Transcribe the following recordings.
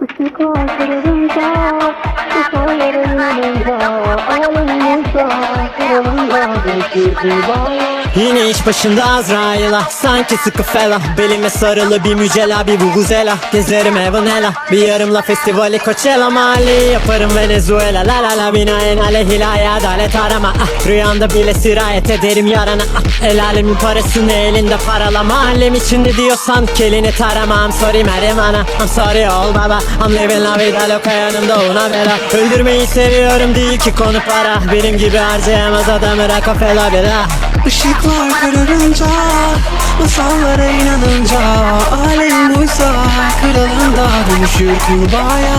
Uslu kırılınca Ufaların yanında Alın musa Kralın yağdı kirli bağlar Yine iş başında Azrail'a Sanki sıkı fela Belime sarılı bir mücela bir vuvuzela. Gezerim Evanela Bir yarımla festivali Coachella Mali. Yaparım Venezuela La la la binaen aleyhilaya adalet arama. Ah, Rüyanda bile sirayet ederim yarana. Ah, El alemin parasını elinde parala Mahallem içinde diyorsan kelini tarama. I'm sorry Meryem ana I'm sorry ol baba. I'm living la vida loca yanımda una bela Öldürmeyi seviyorum değil ki konu para. Benim gibi harcayamaz adamı Rockefeller bela Işıklar kararınca Masallara inanınca Alem buysa Kralında dönüşür kurbağaya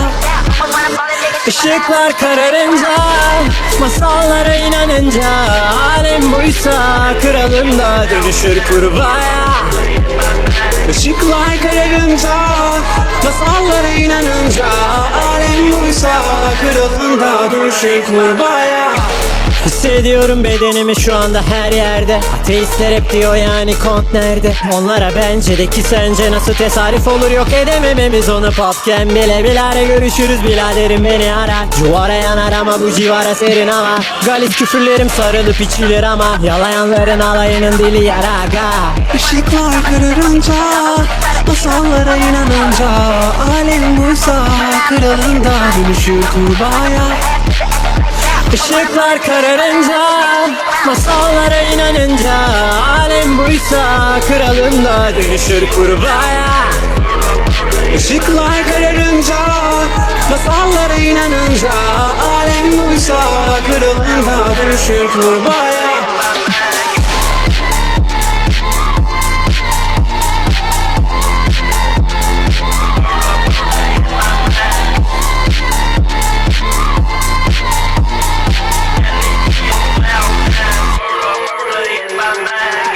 Işıklar kararınca Masallara inanınca Alem buysa Kralım da dönüşür kurbağaya Işıklar kararınca Masallara inanınca Alem buysa Kralında dönüşür kurbağaya Hissediyorum bedenimi şu anda her yerde. Ateistler hep diyor yani kont nerede? Onlara bence de ki sence nasıl tesadüf olur? Yok edemememiz onu. Popken bile Bilare görüşürüz biraderim beni arar Cuvara yanar ama bu civara serin ama Galis küfürlerim sarılıp içilir ama Yalayanların alayının dili yaraga Işıklar kararınca Masallara inanınca Alem buysa Kralında dönüşür kurbağaya Işıklar kararınca Masallara inanınca Alem buysa Kralım da dönüşür kurbağaya Işıklar kararınca Masallara inanınca Alem buysa Kralında dönüşür kurbağaya man.